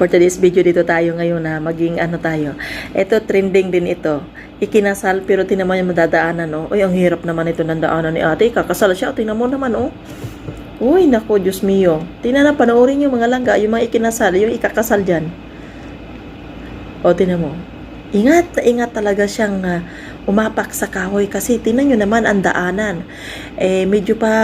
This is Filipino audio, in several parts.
For today's video dito tayo ngayon na maging ano tayo. Ito trending din ito. Ikinasal pero tinan mo yung madadaanan no. Uy, ang hirap naman ito ng daanan ni ate. Kakasal siya. Tingnan mo naman oh. Uy, nako, Diyos mio. Tingnan na, panoorin yung mga langga, yung mga ikinasal, yung ikakasal dyan. O, tingnan mo. Ingat na ingat talaga siyang ah, umapak sa kahoy kasi tingnan nyo naman ang daanan. Eh, medyo pa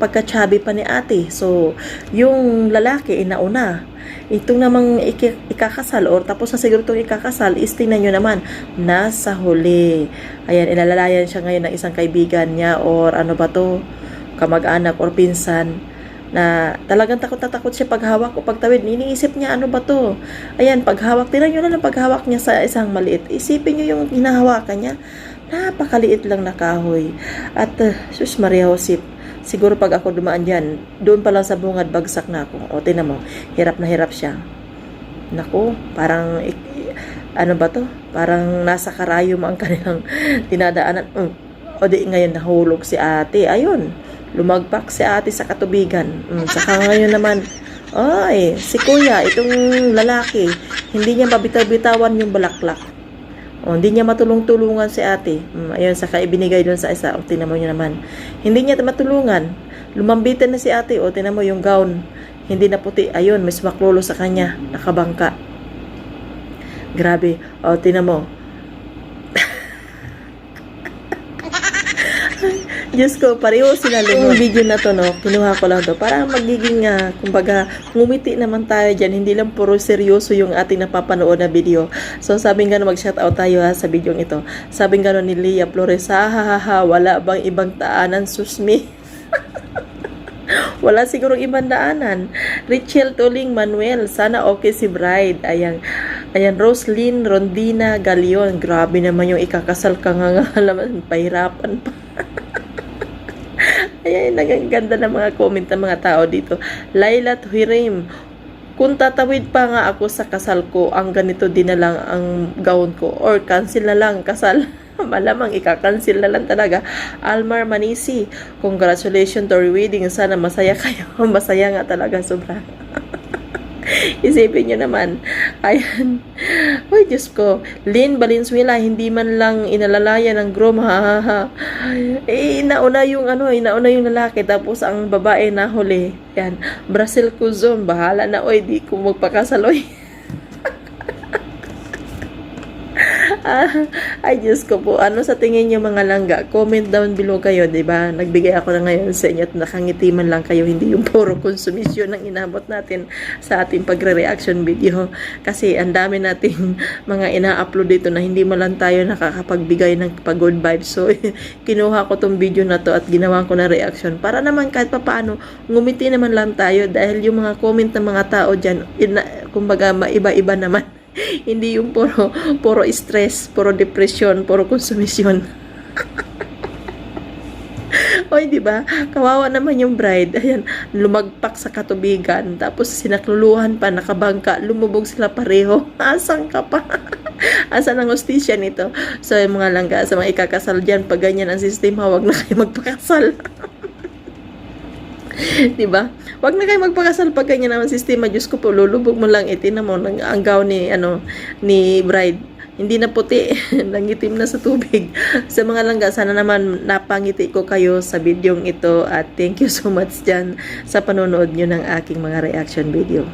pagkatsabi pa ni ate. So, yung lalaki, inauna. Itong namang iki- ikakasal or tapos na siguro itong ikakasal is tingnan nyo naman, nasa huli. Ayan, ilalalayan siya ngayon ng isang kaibigan niya or ano ba to, kamag-anak or pinsan na talagang takot na takot siya paghawak o pagtawid. Iniisip niya, ano ba to? Ayan, paghawak, tinan nyo na lang paghawak niya sa isang maliit. Isipin nyo yung hinahawakan niya. Napakaliit lang na kahoy. At, uh, sus Maria Josep, siguro pag ako dumaan dyan, doon pa lang sa bungad, bagsak na ako. O, tinan mo, hirap na hirap siya. Naku, parang, ano ba to? Parang nasa karayom ang kanilang dinadaanan. Mm. O di ngayon nahulog si ate. Ayun, lumagpak si ate sa katubigan. Mm, saka ngayon naman, ay, si kuya, itong lalaki, hindi niya mabitaw-bitawan yung balaklak. O, hindi niya matulong-tulungan si ate. Mm, ayun, saka ibinigay doon sa isa. O, tinan mo niya naman. Hindi niya matulungan. Lumambitan na si ate. O, tinan mo yung gown. Hindi na puti. Ayun, may sumaklolo sa kanya. Nakabangka. Grabe. O, tinan mo. Diyos ko, pareho sila. Yung video na to, no, kinuha ko lang to para magiging, ah, kumbaga, ngumiti naman tayo dyan. Hindi lang puro seryoso yung ating napapanood na video. So, sabing gano'n, mag-shoutout tayo ha, sa video ito. Sabing gano'n ni Leah Flores, ha, ha, ha, wala bang ibang taanan, susmi? Wala siguro ibang daanan. Richel Tuling Manuel, sana okay si bride. Ayan, ayan Roslyn Rondina Galion. Grabe naman yung ikakasal ka nga nga. Pahirapan pa. Ayan, nagaganda ng mga comment ng mga tao dito. Laila Tuhirim, kung tatawid pa nga ako sa kasal ko, ang ganito din na lang ang gown ko. Or cancel na lang kasal. Malamang ikakancel na lang talaga. Almar Manisi, congratulations to wedding. Sana masaya kayo. masaya nga talaga sobra. Isipin nyo naman. Ayan. Uy, Diyos ko. Lynn Valenzuela, hindi man lang inalalaya ng groom, ha. Eh, nauna yung, ano, inauna yung lalaki, tapos ang babae na huli. Yan. Brazil Cuzon, bahala na, oy, di ko magpakasal, oy. Ah, ay, Diyos ko po. Ano sa tingin niyo mga langga? Comment down below kayo, di ba? Nagbigay ako na ngayon sa inyo at nakangiti man lang kayo. Hindi yung puro konsumisyon ang inabot natin sa ating pagre-reaction video. Kasi ang dami nating mga ina-upload dito na hindi mo lang tayo nakakapagbigay ng pag-good vibes. So, kinuha ko tong video na to at ginawa ko na reaction. Para naman kahit papaano, ngumiti naman lang tayo dahil yung mga comment ng mga tao dyan, ina, kumbaga maiba-iba naman. Hindi yung puro, puro stress, puro depression, puro konsumisyon. Oy, di ba? Kawawa naman yung bride. Ayan, lumagpak sa katubigan. Tapos sinakluluhan pa, nakabangka. Lumubog sila pareho. Asan ka pa? Asan ang hostisya nito? So, yung mga langga, sa mga ikakasal dyan, pag ganyan ang sistema, wag na kayo magpakasal. 'Di ba? Wag na kayo magpakasal pag ganyan naman sistema. Diyos ko po, lulubog mo lang itin mo ng ang gown ni ano ni bride. Hindi na puti, nangitim na sa tubig. Sa mga langga, sana naman napangiti ko kayo sa videong ito at thank you so much dyan sa panonood nyo ng aking mga reaction video.